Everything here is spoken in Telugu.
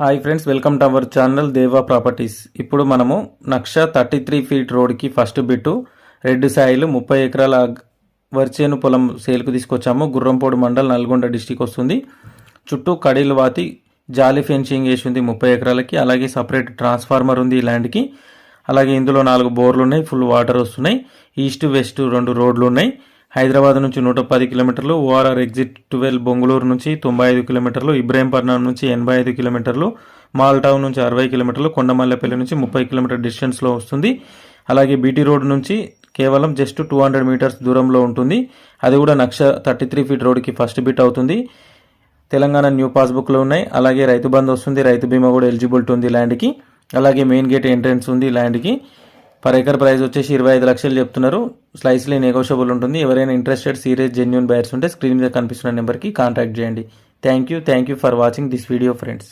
Hi friends welcome to our channel Deva properties. ఇప్పుడు మనము నక్ష థర్టీ త్రీ ఫీట్ రోడ్కి ఫస్ట్ బిట్టు రెడ్ సాయిలు ముప్పై ఎకరాల వర్చేను పొలం సేల్కు తీసుకొచ్చాము. గుర్రంపోడు మండల్ నల్గొండ డిస్టిక్ వస్తుంది. చుట్టూ కడీలు వాతి జాలి ఫెన్సింగ్ వేసి ఉంది ముప్పై ఎకరాలకి. అలాగే సపరేట్ ట్రాన్స్ఫార్మర్ ఉంది ఈ ల్యాండ్కి. అలాగే ఇందులో నాలుగు బోర్లు ఉన్నాయి ఫుల్ వాటర్ వస్తున్నాయి. ఈస్ట్ వెస్ట్ రెండు రోడ్లు ఉన్నాయి. హైదరాబాద్ నుంచి నూట పది కిలోమీటర్లు ఓఆర్ఆర్ ఎగ్జిట్ ట్వెల్వ్ బొంగళూరు నుంచి తొంభై ఐదు కిలోమీటర్లు ఇబ్రాహీంపట్నం నుంచి ఎనభై ఐదు కిలోమీటర్లు మాల్ టౌన్ నుంచి అరవై కిలోమీటర్లు కొండమల్లెపల్లి నుంచి ముప్పై కిలోమీటర్ డిస్టెన్స్లో వస్తుంది. అలాగే బీటీ రోడ్ నుంచి కేవలం జస్ట్ టూ హండ్రెడ్ మీటర్స్ దూరంలో ఉంటుంది. అది కూడా నక్ష థర్టీ త్రీ ఫీట్ రోడ్కి ఫస్ట్ బిట్ అవుతుంది. తెలంగాణ న్యూ పాస్బుక్లో ఉన్నాయి. అలాగే రైతు బంధు వస్తుంది. రైతు బీమా కూడా ఎలిజిబిలిటీ ఉంది ల్యాండ్కి. అలాగే మెయిన్ గేట్ ఎంట్రన్స్ ఉంది ల్యాండ్కి. పర్ ఎకర్ ప్రైస్ వచ్చేసి ఇరవై ఐదు లక్షలు చెప్తున్నారు. స్లైస్లీ నెగోషియబుల్ ఉంటుంది. ఎవరైనా ఇంట్రెస్టెడ్ సీరియస్ జెన్యున్ బయర్స్ ఉంటే స్క్రీన్ మీద కనిపిస్తున్న నెంబర్కి కాంటాక్ట్ చేయండి. Thank you thank you for watching this video friends